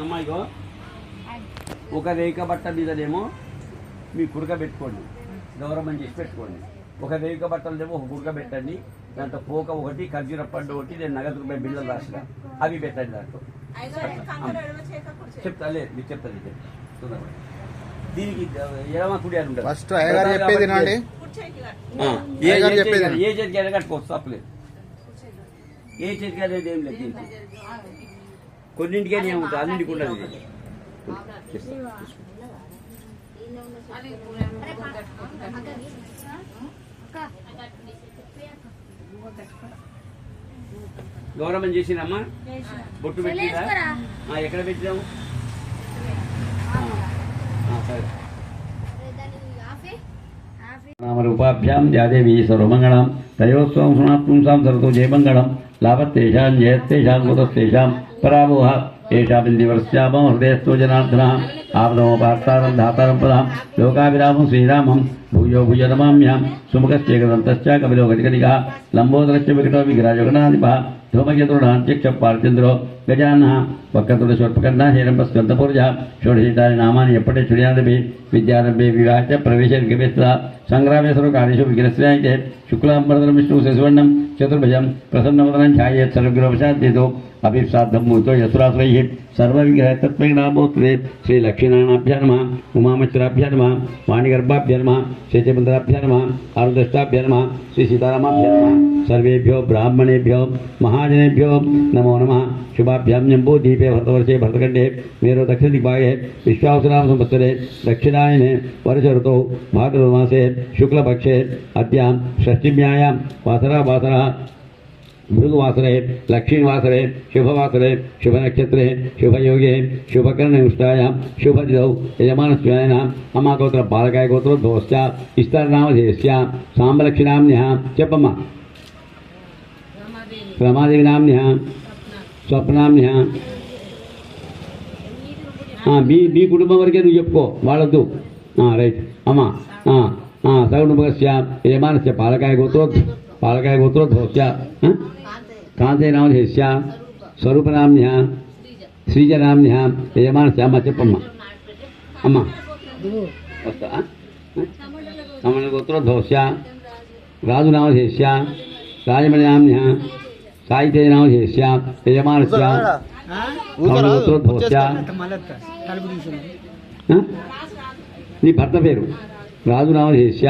అమ్మా ఇగో. ఒక రేఖ బట్ట మీదనేమో మీ కుడక పెట్టుకోండి. గౌరవం చేసి పెట్టుకోండి. ఒక రేఖ బట్టలనేమో ఒక కుడక పెట్టండి. దాంట్లో పోక ఒకటి ఖర్జూర పండు ఒకటి నేను నగదు రూపాయి బిళ్ళలు రాసిన అవి పెట్టండి దాంట్లో. చెప్తా లేదు మీకు చెప్తాను ఇది తొందరగా. దీనికి ఎడమ కుడి అని ఉంటుంది ఫస్ట్ అయ్యగారు చెప్పేది ఏ చేతికి- ఏ చేతికి అయినా కట్టుకోవచ్చు తప్పలేదు ఏ చేతికి అనేది ఏం లేదు దీనికి. కొన్నింటికే ఏముంటుంది అన్నింటికి ఉండదు. ఇది. గౌరవం చేసినమ్మా? బొట్టు పెట్టిందా? ఎక్కడ పెట్టినాము ఆ, नामरूपाभ्यां जादेवी सर्वमङ्गलां तयोस्त्वं सुणात्पुंसां सरतो जयमङ्गलं लाभत्तेषां जयत्तेषां कुतस्तेषां परामोह एषा बिन्दिवर्ष्यामो हृदयस्तो जनार्दनः आपदमो पार्थारं धातारं पदां, लोकाभिरामं श्रीरामं భూయో భూయ నమామ్యాం సుముఖశ్చేకదంతశ్చ కవిలో గతికటిక లంబోదరశ్చ వికటో విగ్రాజగణాధిప ధూమకేతుడాంత్యక్ష పార్థింద్రో గజాన వక్కతుడు స్వర్పకర్ణ హేరంబ స్కందపూర్జ షోడశీతాని నామాని ఎప్పటి చుడియాదపి విద్యారంభే వివాహ ప్రవేశ గవేస్త సంగ్రామేశ్వర కార్యేషు విగ్రహస్యాయితే శుక్లాంబరదరం విష్ణు శశివర్ణం చతుర్భుజం ప్రసన్నవదనం ఛాయేత్ श्रीचपुत्राभ्य नम अरुदृष्टाभ्य नम श्री सीतारामाभ्य नम। सर्वेभ्यो ब्राह्मणेभ्यो, महाजनेभ्यो नमो नम। शुभाभ्यां जम्बूदीपे भरतवर्षे भरतखंडे मेरो दक्षिण दिग्भागे विश्वावसराम संवत्सरे दक्षिणायने वर्ष ऋतौ भाद्रमासे शुक्लपक्षे अद्यां षष्टिम्यायां वासरा भृगवास रहे लक्ष्मीवास रहे शुभवास रहे शुभ नक्षत्र है शुभ योगे है शुभ कर्ण अनुष्ठाया शुभ यजमान स्वाय नाम अमा गोत्र बालकाय गोत्र दोस्या स्तर नाम धेस्या सांबलक्षिणाम यहाँ चपमा रमादेवी नाम बी कुटुंब ಹಾಂ ಬಿ ಬಿ को ಎಪ್ಕೋ ಭಾಳದ್ದು ಹಾಂ ರೈಟ್ ಅಮ್ಮ ಹಾಂ ಹಾಂ ಸಗುಣುಭಸ್ಯ ಯಜಮಾನಸ್ಯ बालकाय गोत्र గోత్రో పాలకాయ గోత్రో ధోస్య కాంతే నామధేస్య స్వరూపనామ్య శ్రీజనామ్య యజమానస్య అమ్మ చెప్పమ్మ అమ్మ వస్తా కమల గోత్రో ధోస్య రాజు నామధేస్య రాజమణి నామ్య సాయితే నామధేస్య యజమానస్య కమల గోత్రో ధోస్య ఆ? నీ భర్త పేరు రాజు నామధేస్య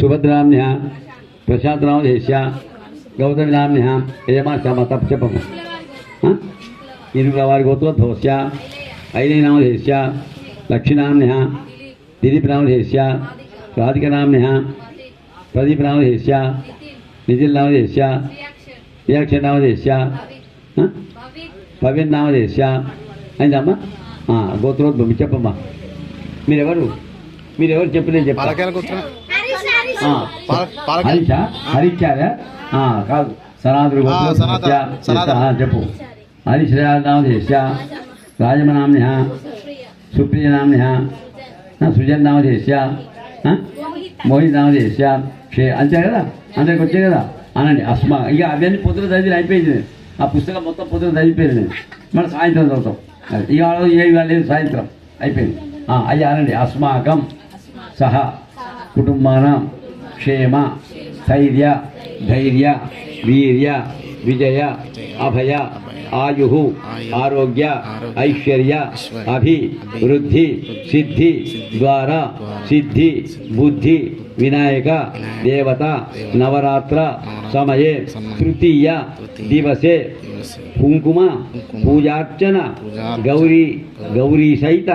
సుభద్రామ్య ప్రశాంత్ నామధేస్య గౌతమి నామ్య యజమాన శ్యామ తప్ప చెప్పమ్మ ఆ? ఇరుగుల వారి గోత్రం ధోస్య ఐదే నామధేస్య లక్ష్మీనామ్య దిలీప్ నామధేస్య రాధిక నామ్య ప్రదీప్ నామధేస్య నిఖిల్ నామధేస్య వియాక్ష నామధేస్య ఆ? పవన్ నామధేస్య అయిందమ్మా ఆ, గోత్రోద్భవం చెప్పమ్మా మీరెవరు మీరెవరు చెప్పు నేను చెప్పాలి హరిచా హరిచారా కాదు. సనాతుడు. చెప్పు. హరిశ్రేయానామధేస్య రాజమనామ్య సుప్రియ నామ్య సృజన్ నామధేస్య మోహిత్ నామధేస్య షే అంతే కదా? అందరికి వచ్చాయి కదా? అనండి అస్మా ఇక అవన్నీ పొద్దున చదివి అయిపోయింది. ఆ పుస్తకం మొత్తం పొద్దున చదివిపోయింది. నేను మళ్ళీ సాయంత్రం చదువుతాం. ఇవాళ ఏ లేదు సాయంత్రం అయిపోయింది. అయ్యా అనండి అస్మాకం సహ కుటుంబానాం क्षेम धैर्य धैर्य वीर विजय अभय आयु आरोग्य ऐश्वर्य अभिवृद्धि सिद्धि द्वारा सिद्धि बुद्धि विनायक देवता नवरात्र समय तृतीय दिवसे कुंकुम पूजार्चना गौरी गौरी सहित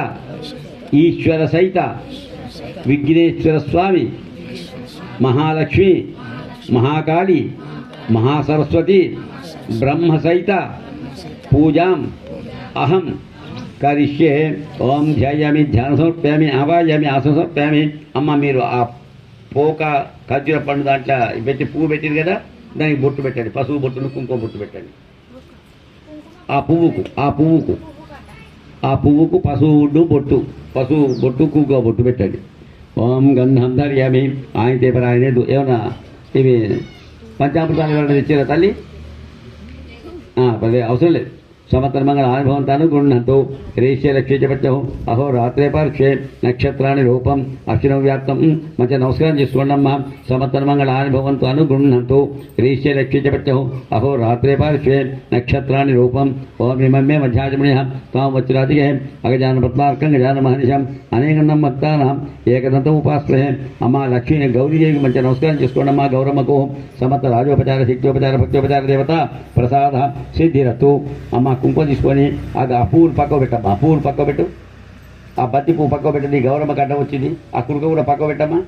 ईश्वर सहित विघ्नेश्वर स्वामी మహాలక్ష్మి మహాకాళి మహాసరస్వతి బ్రహ్మసైత పూజాం. అహం. కరిష్యే. ఓం ధ్యాయామి ధ్యాన సమర్ప్యామి ఆవాయామి ఆసన సమర్ప్యామి అమ్మ మీరు ఆ పోక ఖర్జూర పండు దాంట్లో పెట్టి పువ్వు పెట్టింది కదా దానికి బొట్టు పెట్టండి. పసుపు బొట్టును కుంకుమ బొట్టు పెట్టండి. ఆ పువ్వుకు ఆ పువ్వుకు ఆ పువ్వుకు పశువుడు బొట్టు పశువు బొట్టు కుంకుమ బొట్టు పెట్టండి. ఓం గంధం ధర్యామి. ఆయన పేపర్ ఏమన్నా ఇవి పంచామృతాలు ఎవరైనా తెచ్చారా తల్లి? ఆ, అవసరం లేదు. సమతర్మంగళాని భవంతాను గృహంతు రేష్య లక్ష్య చెప్పచ్చు అహో రాత్రే పార్శ్వే నక్షత్రాన్ని రూపం అక్షరం వ్యాప్తం మంచి నమస్కారం చేసుకోండమ్మా సమతర్మంగళాని భవంతు అను గృహంతు రేష్య లక్ష్య చెప్పచ్చు అహో రాత్రే పార్శ్వే నక్షత్రాన్ని రూపం ఓం ఇమమ్మే మధ్యాచమణి తాం వచ్చిరాదిగే అగజాన పద్మార్కం గజాన మహర్షం అనేకన్నం భక్తానాం ఏకదంతం ఉపాస్మహే అమ్మ లక్ష్మీ గౌరీదేవికి మంచి నమస్కారం చేసుకోండమ్మా గౌరమ్మకు సమర్థ రాజోపచార శక్తోపచార భక్తోపచార దేవత ప్రసాద సిద్ధిరత్తు అమ్మ కుంకుమ తీసుకొని అది ఆ పువ్వులు పక్క పెట్టమ్మా. ఆ పువ్వులు పక్క పెట్టు. ఆ బంతి పువ్వు పక్క పెట్టు. నీ గౌరమ్మ గడ్డ వచ్చింది. ఆ కుడుక కూడా పక్క పెట్టమ్మా.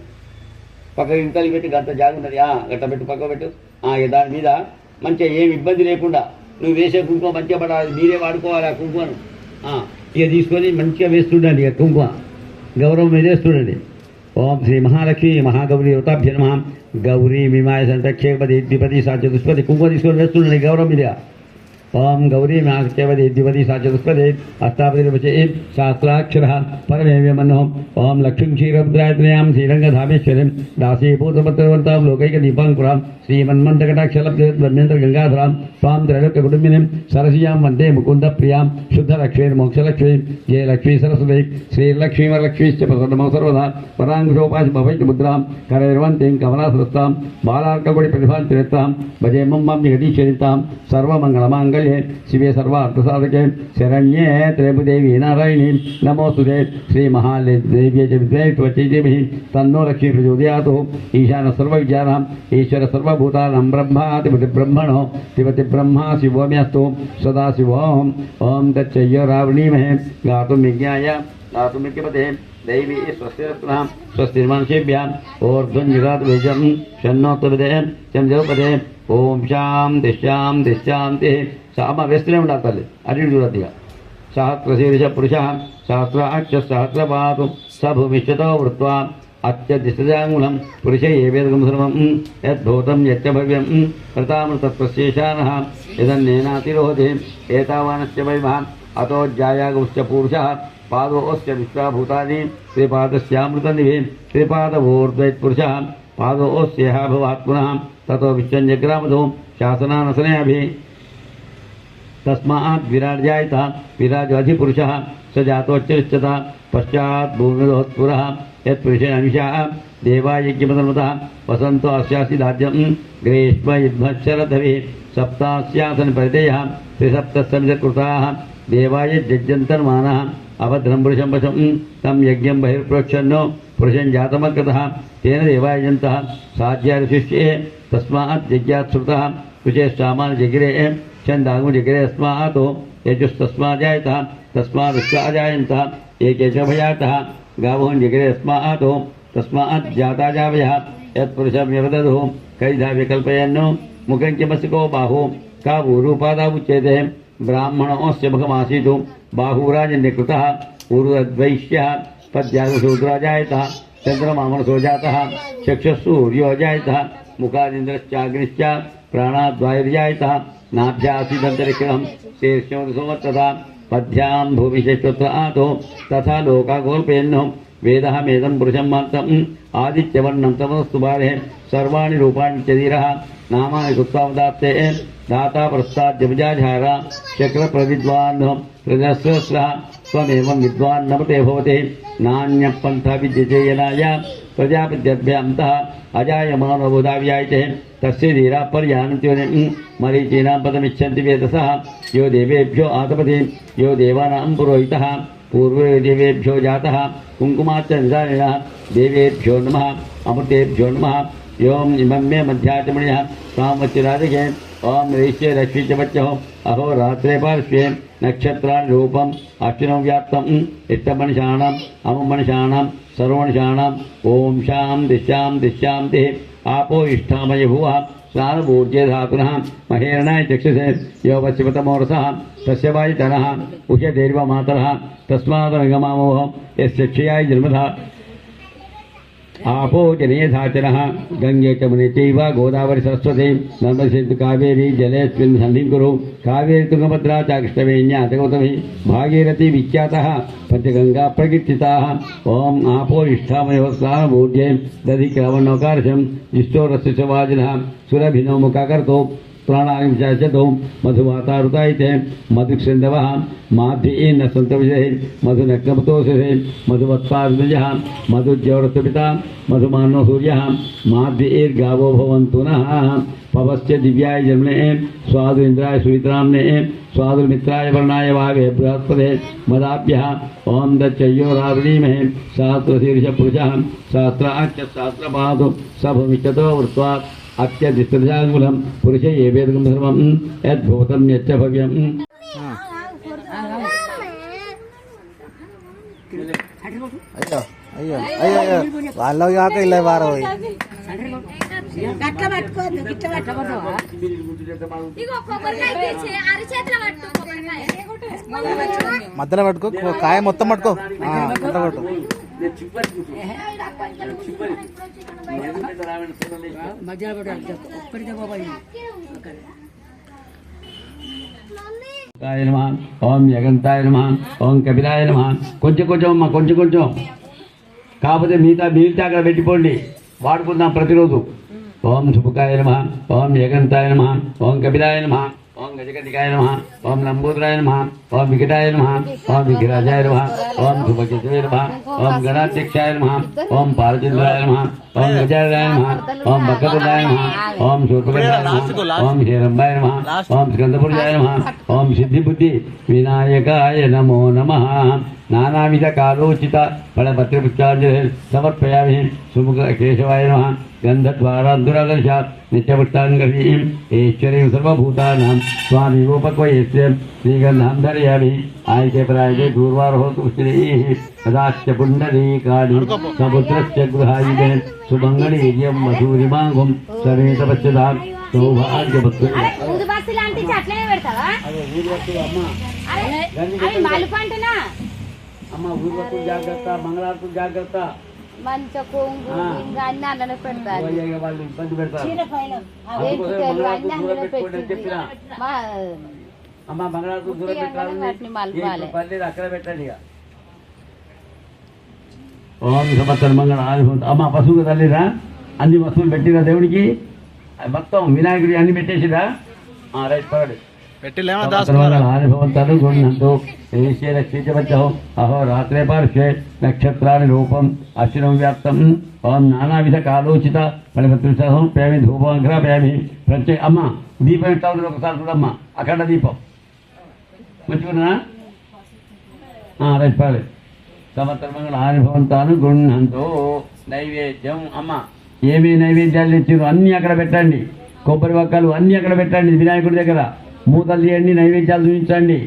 పక్క ఇంతలు పెట్టి గంట జాగున్నది ఆ గట్ట పెట్టు పక్క పెట్టు. ఆ ఇక దాని మీద మంచిగా ఏమి ఇబ్బంది లేకుండా నువ్వు వేసే కుంకుమ మంచిగా పడాలి. మీరే వాడుకోవాలి ఆ కుంకుమను. ఇక తీసుకొని మంచిగా వేస్తుండండి ఇక కుంకుమ. గౌరవం మీద వేస్తుండండి. ఓం శ్రీ మహాలక్ష్మి మహాగౌరీ యువతాభ్య నమ గౌరీ మీమాయ సంతక్షేపది ద్విపది సాధ్య దుష్పతి కుంకుమ తీసుకొని వేస్తుండండి గౌరవం మీద. ఓం గౌరీ నాగచేవది ద్విపది సా చతుష్పది అష్టాపది విభజే శాస్త్రాక్షర పరమేవ్యమన్నోం ఓం లక్ష్మీం క్షీరముద్రాయతనయాం శ్రీరంగధామేశ్వరిం దాసీభూతపత్రవంతాం లోకైక దీపాంకురాం శ్రీమన్మంతకటాక్షలబ్రహ్మేంద్ర గంగాధరాం స్వాం త్రైలోక్య కుటుంబినిం సరసియాం వందే ముకుంద ప్రియాం శుద్ధ లక్ష్మీ మోక్షలక్ష్మీ జయ లక్ష్మీ సరస్వతి శ్రీలక్ష్మీ వరలక్ష్మీశ్చ ప్రసన్నమో సర్వదా పరాంగుషోపాసి భవైక ముద్రాం కరైర్వంతీం शिव शिवे सर्वार्थसाधके शरण्ये त्रयपुदेवी नारायणी श्री ते श्रीमहादेव्यै च विद्वेष्वचिजिभिः तन्नो लक्ष्मी ईश्वर ईशानसर्वविद्यानाम् ईश्वरसर्वभूतानां ब्रह्मातिपति ब्रह्मणो तिपति ब्रह्मा शिवोऽम्यस्तु सदाशिवोऽहं ॐ तच्चय्य रावणीमहे गातुं विज्ञाय गातुं दैवी स्वस्तिरत्नः स्वस्तिर्मनुषेभ्याम् ओर्ध्वन्युगातुभिजं शन्नोत्तपदे शं शां तिष्ठां तिष्ठान्तिः సామ వేస్తూనే ఉండాలి తల్లి అటు ఇటు చూడద్దిగా సహస్రశీర్ష పురుష సహస్రాక్ష సహస్రపాతు స భూమిష్యతో వృత్వా అత్యదిశజాంగులం పురుష ఏ వేదకం సర్వం యద్భూతం యచ్చ భవ్యం ప్రతామృతత్వశేషానः ఇదన్నేనాతిరోధే ఏతావానస్య వైభా అతో జాయాగుశ్చ పురుషः పాదోశ్చ విశ్వాభూతాని శ్రీపాదస్యామృతనిభి శ్రీపాదవోర్ద్వైత్పురుషः పాదోస్యः భవాత్ పునః तस्मात् विराजायत विराजोऽधिपुरुषः स जातोच्चरिष्यत पश्चात् भूमिरोत्पुरः यत्पुरुषेण अनिशः देवायज्ञपदन्वतः वसन्तो अस्यासि राज्यं ग्रीष्म युद्मशरथभिः सप्तास्यासन् परितयः त्रिसप्तसमितकृताः देवाय जज्जन्तर्मानः अभद्रं पुरुषं वशं तं यज्ञं बहिर्प्रोक्षन्नो पुरुषं जातमकृतः तेन देवायजन्तः साध्याऋषिष्ये तस्मात् यज्ञात् श्रुतः कुचेष्टामान् जगिरे छन्दागुं जगिरे अस्मात् यजुस्तस्माजायतः तस्मादुष्टाजायन्तः एके च भयातः गावोः जगिरे अस्मात् तस्मात् जाता जावयः यत्पुरुषं व्यवदधुः कैधा विकल्पयन्नो मुखं च मसिको बाहु कावूरूपादा उच्यते ब्राह्मणोऽस्य मुखमासीतु, बाहुराजन्यकृतः पूर्वद्वैश्यः पद्यागशूद्राजायतः चन्द्रमामनसो जातः चक्षुः सूर्यो जायतः मुखादिन्द्रश्चाग्निश्च, प्राणाद्वायुर्जायतः नाभ्यासीदन्तरिक्षणं शीर्षोदसोमत्तथा पद्भ्यां भूमिशेश्वत्र आतो तथा लोकागोल्पयन्नो वेदः मेदं पुरुषं मान्तम् आदित्यवर्णं तमस्तु बाले सर्वाणि रूपाणि चरीरः नामानि कृत्वावदात्ते दाता प्रस्ताद्यमुजाझार चक्रप्रविद्वान् प्रजस्रः त्वमेवं विद्वान् नमते भवते नान्यपन्था विद्यते यनाय प्रजापत्यभ्यान्तः अजायमानबोधाव्यायते तस्य धीरा पर्यानत्योनिं मरीचीनां पदमिच्छन्ति वेदसः। यो देवेभ्यो आतपति, यो देवानां पुरोहितः। पूर्वे देवेभ्यो जातः। कुङ्कुमाच्च देवेभ्यो नमः। अमृतेभ्यो नमः। योम इमं मे मध्याचमणिः कामचिरादिके ओम ऋष्य रश्मि च अहो रात्रे पार्श्वे नक्षत्राणि रूपम् अक्षिणं व्याप्तम्। इष्टमनिषाणाम् सर्वनिषाणाम् ॐ शां दिशा दिश्यां ते आपो इष्ठामय भुवः स्नानपूज्ये धातुनः, महेरणाय चक्षुषे यो वशिवतमोरसः तस्य वायुतनः उषदेर्व मातरः तस्मादनगमामोह यस्य क्षयाय जन्मधा। आपो जनय साचर गंगे चमने चैव गोदावरी सरस्वती नर्मदे कावेरी जलेस्मिन् सन्धिं कुरु। कावेरी तुंगभद्रा चाकृष्टवेण्या तगौतमी भागीरथी विख्यातः पंचगंगा प्रकीर्तिताः। ओं आपो इष्टामयोत्साह मूर्जे दधि क्रावणोकारशं इष्टोरस्य च सुरभिनो मुखाकर्तो। प्राणायाम मधुमाता थे मध्यन माध्य न संतविषे मधुवत्ज मधुज्यवृत्पिता मधुमानो सूर्य माध्यावो भवन्तु नः, पवस्य दिव्याय जमने स्वादु इंद्राय सुवित्रामने स्वादु मित्राय वर्णाय वागे बृहस्पते, मदाभ्य ओम दच्चयो रावणीमहे सहस्रशीर्ष पुरुष सहस्राच सहस्रपाद सभुमिचतो वृत्वा అత్యధిష్టజాంగులం పురుష ఏ వేదకం సర్వం యద్భూతం యచ్చ అయ్యో అయ్యో అయ్యో వాళ్ళ కాక ఇలా వారు మధ్యలో పట్టుకో కాయ మొత్తం పట్టుకో పట్టుకో నమ. ఓం యగంతాయ నమ. ఓం కపిలాయ నమ. కొంచెం కొంచెం అమ్మా కొంచెం కొంచెం. కాకపోతే మిగతా మిగతా అక్కడ పెట్టిపోండి. వాడుకుందాం ప్రతిరోజు. ఓం శుభకాయ నమ. ఓం యగంతాయ నమ. ఓం కపిలాయ నమ. ఓం గజగటికాయ నమ ఓం లంబోదరాయ నమ ఓం వికటాయ నమ ఓం విఘ్రాజాయ నమ ఓం శుభకేశవే నమ ఓం గణాధ్యక్షాయ నమ ఓం పారచంద్రాయ నమ ఓం గజాయ నమ ఓం బక్కపురాయ నమ ఓం శూర్పకరాయ నమ ఓం హేరంబాయ నమ ఓం స్కందపురాయ నమ ఓం సిద్ధిబుద్ధి వినాయకాయ నమో నమ నానావిధ కాలోచిత ఫలపత్రపుష్పాంజలి సమర్పయామి సుముఖ కేశవాయ నమ గంధద్వారాదురాదర్శాత్ నిత్యపుష్టాంగీం ఈశ్వరీం సర్వభూతానాం స్వామివోపక్వయస్య శ్రీగంధాం ధరయామి ఆయకే ప్రాయకే దూర్వారోహతు శ్రీः తదాశ్చ పుండరీకాణి సముద్రస్య గృహాయుధే సుమంగళీర్యం మధురిమాంగం సమేత పశ్యతాం సౌభాగ్యవత్తు అమ్మ. ఊర్వకు జాగ్రత్త మంగళార్కు జాగ్రత్త. మంచ కొంగు అన్ని అన్ననే పెడతారు. అమ్మ దూరం పెట్టాలి వాటిని మలపాలి. పర్లేదు అక్కడ పెట్టండి ఇక. ఓం సంవత్సరం మంగళ అమ్మ పశువుకు తల్లిరా? అన్ని వస్తువులు పెట్టిరా దేవుడికి అది మొత్తం వినాయకుడి అన్ని పెట్టేసిరా? ఆ, రైట్ పడండి పెట్టి లేమన్నా దాచుకున్నారా ఆదిభవంతరు గృహంతు అహో రాత్రే పార్శ్వే నక్షత్రాన్ని రూపం అశ్వినం వ్యాప్తం. ఓం నానావిధ కాలోచిత ఫలపత్రిసహం పేమి ధూపంగ్ర పేమి ప్రత్యేక అమ్మ దీపం ఎట్లా ఉంది ఒకసారి చూడమ్మ. అఖండ దీపం. మంచిగున్నా రైట్ పర్లేదు. సంవత్సరం ఆనుభవంతాను గృహంతో నైవేద్యం. అమ్మ ఏమేమి నైవేద్యాలు తెచ్చారు అన్నీ అక్కడ పెట్టండి. కొబ్బరి వక్కలు అన్నీ అక్కడ పెట్టండి వినాయకుడి దగ్గర. మూతలు తీయండి నైవేద్యాలు చూపించండి.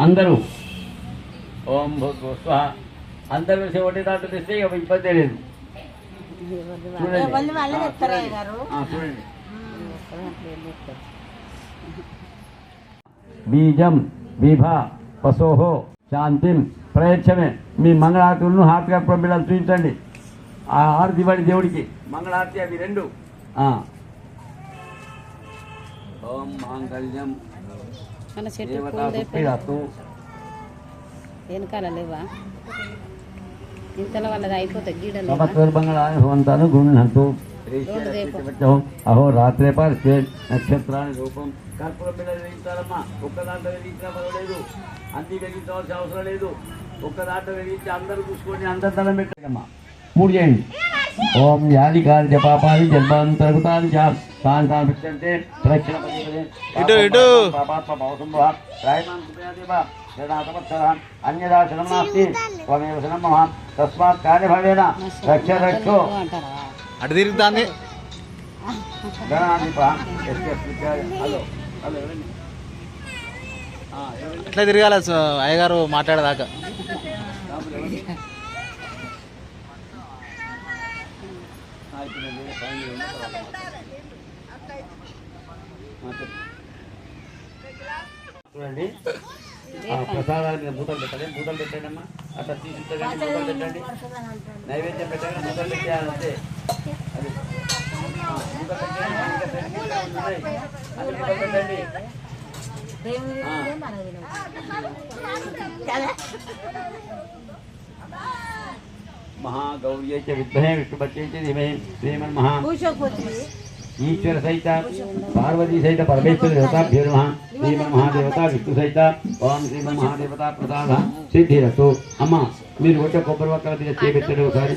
అందరూ. ఓం భూస్వ అందరూ ఒకటి దాంట్లో తెస్తే ఇక ఇబ్బంది లేదు. బీజం విభ పశోహో శాంతిం ప్రయత్నమే. మీ మంగళారతులను హారతిగా పంపించాలి చూపించండి. ఆ హారతి ఇవ్వండి దేవుడికి. మంగళారతి అవి రెండు. ఆ. ఓం మాంగళ్యం. మన చెట్టు సుప్రీరస్తు. వెనకాల లేవా? ఇంతలో వాళ్ళది అయిపోతాయి గీడలు గృహంతు అహో రాత్రే నక్షత్రాన్ని రూపం. కర్పూరం బిళ్ళ వెలిగించాలమ్మా. ఒక్క దాంట్లో వెలిగించినా పర్వాలేదు అన్ని వెలిగించవలసిన అవసరం లేదు. ఒక్క దాంట్లో వెలిగించి అందరూ చూసుకోండి అందరు దండం పెట్టమ్మా మూడు చేయండి. ఓం యాది కార్య పాపాలి జన్మాంతర్గతాన్ని చ. తాన్ తాన్ పెట్టంటే ప్రక్షణ ఇటు, ఇటు. పాపాత్మ భవసంభవ రాయమాన్ సుప్రయాదేవ జనాథవత్సర అన్యదా శనం నాస్తి త్వమేవ శనం మమ తస్మాత్ కార్యభావేన రక్ష రక్షో. అంటారా అటు తిరుగుతాంది గణాధిప ఎస్ ఎస్ విద్యాయ హలో హలో ఎవరండి? ఆ, ఎవరండి? అట్లా తిరగాల అయ్యగారు మాట్లాడేదాకా ఆ, ఇప్పుడు నేను వేరే పని మీద ఉన్నా, తర్వాత మాట్లాడతాను. ఆ, చెప్పు. చూడండి. మీద మూతలు పెట్టండి మూతలు పెట్టండి అమ్మా అట్లా తీసి పెట్టండి మూతలు పెట్టండి. నైవేద్యం పెట్టండి మూతలు పెట్టేయాలి అంతే. అది. మూతలు పెట్టండి. ఉన్నాయి. అది మూతలు పెట్టండి ఆ. महागौर्यै च विद्महे विष्णुपत्यै च धीमहि श्रीमन्महा ఈశ్వర సహిత పార్వతీ సహిత పరమేశ్వర దేవతాభ్యో నమ శ్రీమన్ మహాదేవత విష్ణు సహిత ఓం శ్రీమన్ మహాదేవత ప్రసాద సిద్ధిరస్తు అమ్మ మీరు కొట్టే కొబ్బరి వక్కల మీద చేపెట్టండి ఒకసారి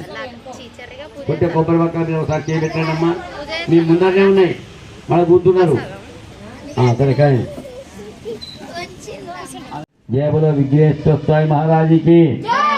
కొట్టే కొబ్బరి వక్కల మీద ఒకసారి చేపెట్టండి అమ్మా మీ ముందరనే ఉన్నాయి మళ్ళీ కూర్చున్నారు ఆ, సరే కానీ जय बोलो विघ्नेश्वर स्वामी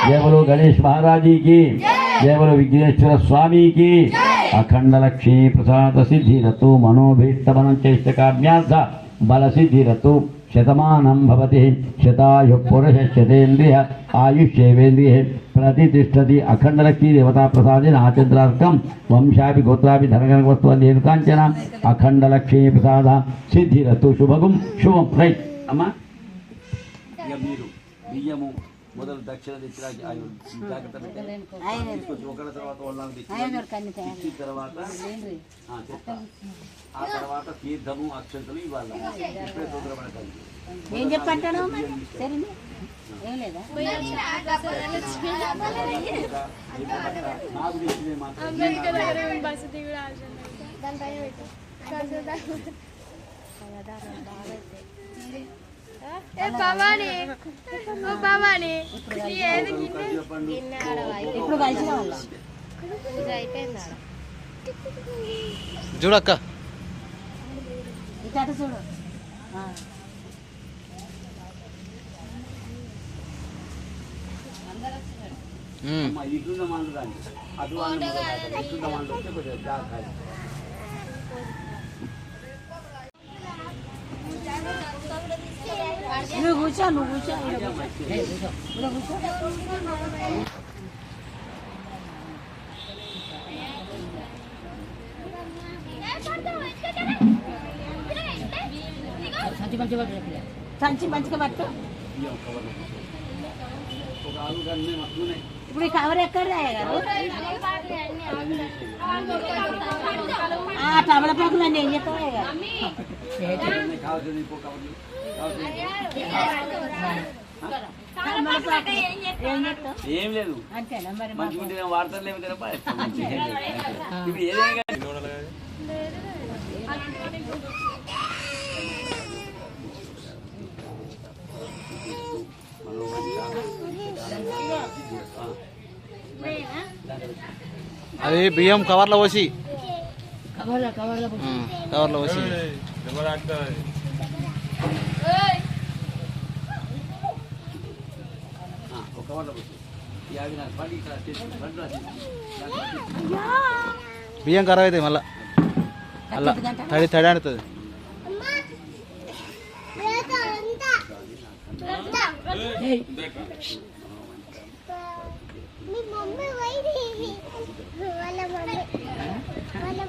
జయములు గణేష్ మహారాజీకి జయములు విఘ్నేశ్వర స్వామికి అఖండ లక్ష్మీ ప్రసాద సిద్ధిరతు మనోభీష్టమనం చేష్ట కామ్యాస బల సిద్ధిరతు శతమానం భవతి. శతాయు పురుషేంద్రియ ఆయుష్యేంద్రియ ప్రతిష్టతి అఖండ లక్ష్మీ దేవతా ప్రసాదిన నాచంద్రార్థం వంశాపి గోత్రాపి ధనగణ వస్తువు నేను కాంచన అఖండలక్ష్మీ ప్రసాద సిద్ధిరతు శుభగం శుభం. రైట్. అమ్మా. బియ్యము మొదలు దక్షిణ అవి జాగ్రత్త. తీసుకొచ్చి ఒకళ్ళ తర్వాత వాళ్ళని ఇచ్చిన తర్వాత ఆ, తర్వాత తీర్థము అక్షంతలు ఇవ్వాలి. ఇప్పుడే తొందరపడకండి ఏం చెప్పంటాను సరే ఏం లేదా? నాకు తెచ్చినవి మాత్రం ఏ భవాని ఓ భవాని. ఏది ఇప్పుడు చూడక్క. ఇటు చూడు. అటు నువ్వు కూర్చో నువ్వు కూర్చో. సంచి మంచిగా పట్టు ఒక ఆలు కానీ అట్లున్నాయి ఇప్పుడు ఈ కవర్ ఎక్కడ గారు? ఆ తమలపాకులు అన్నీ ఏం చెప్తావా ఏం లేదు. అంతేనా మరి వార్తలు తప్ప ఇప్పుడు ఏదైనా అది బియ్యం కవర్లో పోసి. కవర్లో పోసి. బియ్యం ఖరాబ్ అవుతాయి మళ్ళా. అలా తడి తడి ఆడుతుంది మీ మమ్మీ పోయింది వాళ్ళ మమ్మీ వాళ్ళ మమ్మీ పోయింది భయపడి ఆ, ఆ, చిన్న గంటె అన్న అయిపోయింది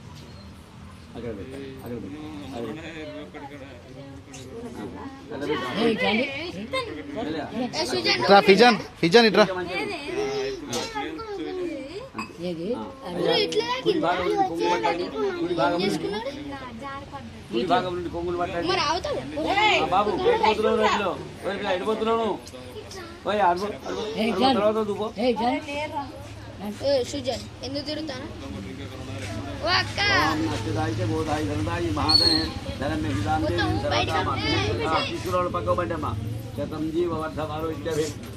అక్కడ అక్కడ. ఇట్రా ఫిజన్ ఫిజన్ ఇట్రా భాగం నుండి కొంగులు పట్టండి. బాబు తర్వాత ఎందుకు తిరుగుతాను నచ్చదాయితే గోదాయి ధనదాయి మహాదయ ధనం తీసుకురావడం పక్క శతం జీవ వర్ధ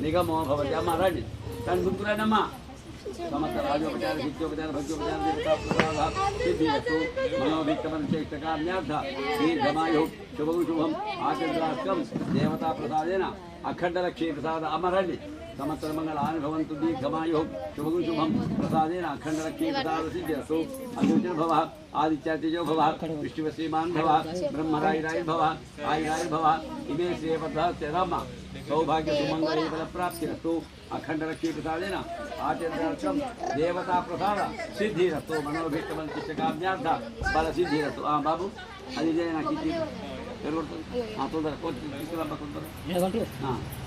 నిగమో భవతి రండి దాని గుర్తురానమ్మా సమస్త రాజోపచార సిద్ధ్యోపచార భక్త్యోపచార దేవతా ప్రసాద దీర్ఘమాయు శుభం శుభం ఆచంద్రాష్టం దేవతా ప్రసాదేన అఖండ లక్ష్మీ ప్రసాద అమ్మ రండి సమస్త మంగళ అనుభవంతు దీర్ఘమాయు శుభం శుభం ప్రసాదేన అఖండ లక్ష్మీ ప్రసాద సిద్ధిరస్తు అసూచన భవ ఆదిత్యాతిజో భవ విష్ణువ శ్రీమాన్ భవ బ్రహ్మరాయిరాయి భవ ఆయురాయి భవ ఇమే శ్రీయపద్ధాస్య రామ సౌభాగ్య సుమంగళ ఫల ప్రాప్తిరస్తు అఖండ లక్ష్మీ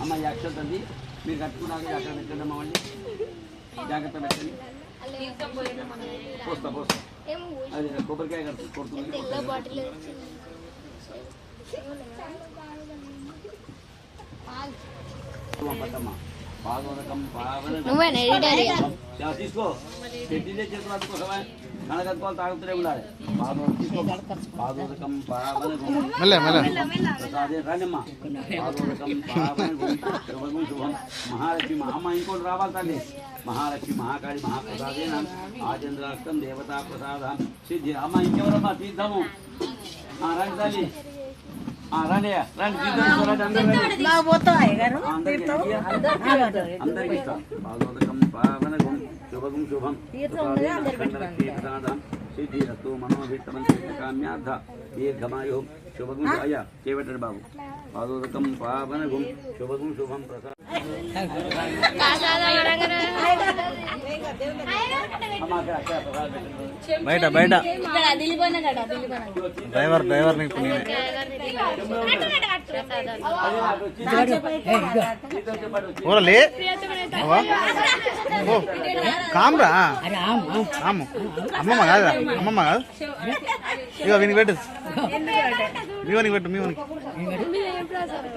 అమ్మ ఈ అక్షత అండి మీరు కట్టుకున్నాక అక్కడ పెట్టండి అమ్మ మళ్ళీ. జాగ్రత్త పెట్టండి పోస్తా పోస్తా. అది కొబ్బరికాయ కడుతుంది కొడుతుంది పట్టమ్మ. పాదోదకం పావన తీసుకో. పెట్టిందే చేతులు అందుకోసమా. కనకత్వాలు తాగుతూనే ఉండాలి. పాదోదకం రానమ్మా శుభం శుభం. మహాలక్ష్మి మహా- అమ్మ ఇంకోటి రావాలి తల్లి. మహాలక్ష్మి మహాకాళి మహాప్రసాదేన ఆచంద్రాష్టం దేవతా ప్రసాద. సిద్ధి అమ్మ ఇంకెవరమ్మా? తీద్దాము. ఆ, రండి తల్లి. ఆ, రండి రండి. అందరికీ. అందరికీ శుభం. ప్రసాదం సిద్ధిరస్తు మనోభిష్టమం కామ్యార్థ దీర్ఘమాయు. శుభగం అయ్యా చేపెట్టండి బాబు. పాదోదకం పావనగం. శుభగం శుభం ప్రసాదం. బయట బయట. డ్రైవర్ డ్రైవర్ నీకు నేనే. ఊరలే కామ్రా. కాము అమ్మమ్మ కాదురా అమ్మమ్మ కాదు. ఇగో వీనికి పెట్టు. మీ వానికి పెట్టు మీ వానికి ప్రసాదాలు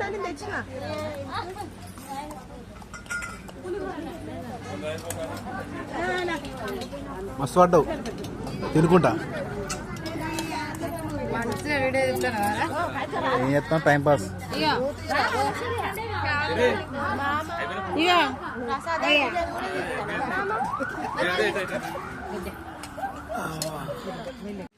అడిగి తెచ్చిన మస్తు పడ్డావు. తినుకుంటా. ఏం చేస్తాం టైం పాస్ Thank